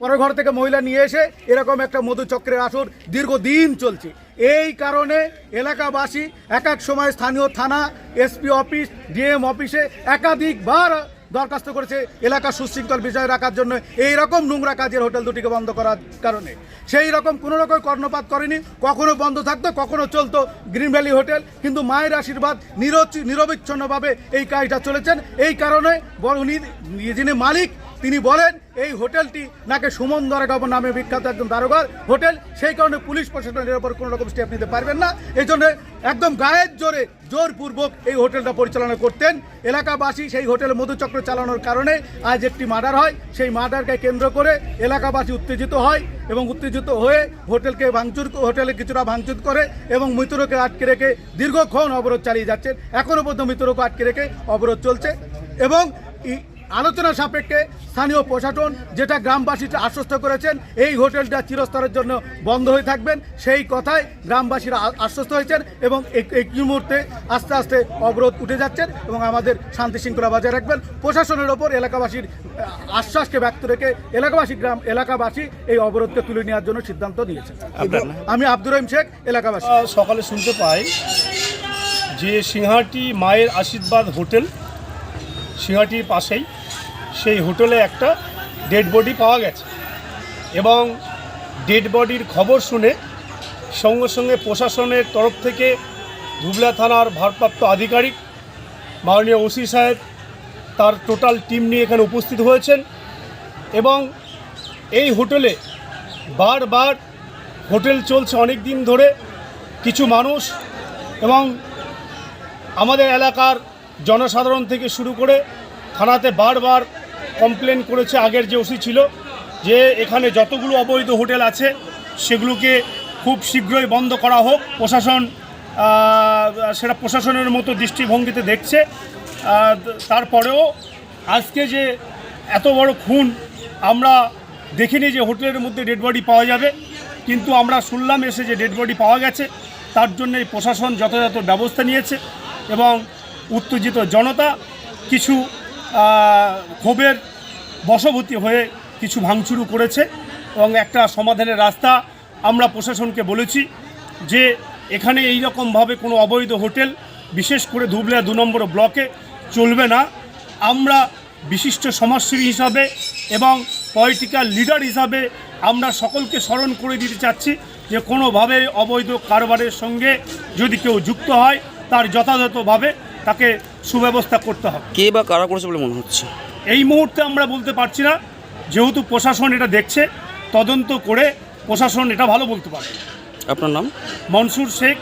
পরের ঘর থেকে মহিলা নিয়ে এসে এরকম একটা মধুচক্রের আসর দীর্ঘদিন চলছে। এই কারণে এলাকাবাসী এক এক সময় স্থানীয় থানা, এসপি অফিস, ডিএম অফিসে একাধিকবার দরখাস্ত করেছে এলাকা সুশৃঙ্খল বিষয় রাখার জন্য। এই রকম নোংরা কাজের হোটেল দুটিকে বন্ধ করার কারণে। সেই রকম কোনো রকম কর্ণপাত করেনি। কখনো বন্ধ থাকতো, কখনো চলতো গ্রিন ভ্যালি হোটেল। কিন্তু মায়ের আশীর্বাদ নিরচ- নিরবিচ্ছিন্নভাবে এই কাজটা চলেছেন। এই কারণে বড় উনি যিনি মালিক তিনি বলেন, এই হোটেলটি নাকি সুমন দারোগা নামে বিখ্যাত একজন দারোগার। হোটেল, সেই কারণে পুলিশ প্রশাসনের উপর কোনো রকম স্টেপ নিতে পারবেন না। এই জন্য একদম গায়ের জোরে জোরপূর্বক এই হোটেলটা পরিচালনা করতেন। এলাকাবাসী সেই হোটেলে মধুচক্র চালানোর কারণে আজ একটি মার্ডার হয়। সেই মার্ডারকে কেন্দ্র করে এলাকাবাসী উত্তেজিত হয় এবং উত্তেজিত হয়ে হোটেলকে ভাঙচুর, হোটেলে কিছুটা ভাঙচুর করে এবং মৃতরকে আটকে রেখে দীর্ঘক্ষণ অবরোধ চালিয়ে যাচ্ছেন। এখনও পর্যন্ত মৃতরকে আটকে রেখে অবরোধ চলছে এবং আলোচনা সাপেক্ষে স্থানীয় প্রশাসন যেটা গ্রামবাসীকে আশ্বস্ত করেছেন এই হোটেলটা চিরস্তরের জন্য বন্ধ হয়ে থাকবেন। সেই কথায় গ্রামবাসীরা আশ্বস্ত হয়েছেন এবং এই- এই মুহূর্তে আস্তে আস্তে অবরোধ উঠে যাচ্ছেন এবং আমাদের শান্তি শৃঙ্খলা বজায় রাখবেন। প্রশাসনের ওপর এলাকাবাসীর আশ্বাসকে ব্যক্ত রেখে এলাকাবাসী গ্রাম এলাকাবাসী এই অবরোধকে তুলে নেওয়ার জন্য সিদ্ধান্ত নিয়েছেন। আমি আব্দুর রহিম শেখ এলাকাবাসী। সকালে শুনতে পাই যে সিংহাটি মায়ের আশীর্বাদ হোটেল সিংহাটির পাশেই সেই হোটেলে একটা ডেড বডি পাওয়া গেছে। এবং ডেড বডির খবর শুনে সঙ্গে সঙ্গে প্রশাসনের তরফ থেকে ধুবলা থানার ভারপ্রাপ্ত আধিকারিক মাননীয় ওসি সাহেব তার টোটাল টিম নিয়ে এখানে উপস্থিত হয়েছেন এবং এই হোটেলে বারবার হোটেল চলছে অনেক দিন ধরে, কিছু মানুষ এবং আমাদের এলাকার জনসাধারণ থেকে শুরু করে থানাতে বারবার কমপ্লেন করেছে আগের যে ওসি ছিল, যে এখানে যতগুলো অবৈধ হোটেল আছে, সেগুলোকে খুব শীঘ্রই বন্ধ করা হোক। প্রশাসন সেটা প্রশাসনের মতো দৃষ্টিভঙ্গিতে দেখছে। তারপরেও আজকে যে এত বড় খুন, আমরা দেখিনি যে হোটেলের মধ্যে ডেড বডি পাওয়া যাবে। কিন্তু আমরা শুনলাম এসে যে ডেড বডি পাওয়া গেছে, তার জন্য এই প্রশাসন যথাযথ ব্যবস্থা নিয়েছে এবং উত্তেজিত জনতা কিছু ক্ষোভের বশবর্তী হয়ে কিছু ভাঙচুরও করেছে এবং একটা সমাধানের রাস্তা আমরা প্রশাসনকে বলেছি যে এখানে এই রকমভাবে কোনো অবৈধ হোটেল, বিশেষ করে ধুবলিয়া দু নম্বর ব্লকে, চলবে না। আমরা বিশিষ্ট সমাজসেবী হিসাবে এবং পলিটিক্যাল লিডার হিসাবে আমরা সকলকে স্মরণ করে দিতে চাচ্ছি যে কোনোভাবে অবৈধ কারবারের সঙ্গে যদি কেউ যুক্ত হয়, তার যথাযথভাবে তাকে সুব্যবস্থা করতে হবে। কে বা কারা করেছে বলে মনে হচ্ছে? এই মুহূর্তে আমরা বলতে পারছি না যেহেতু প্রশাসন এটা দেখছে তদন্ত করে প্রশাসন এটা ভালো বলতে পারবে। আপনার নাম? মনসুর শেখ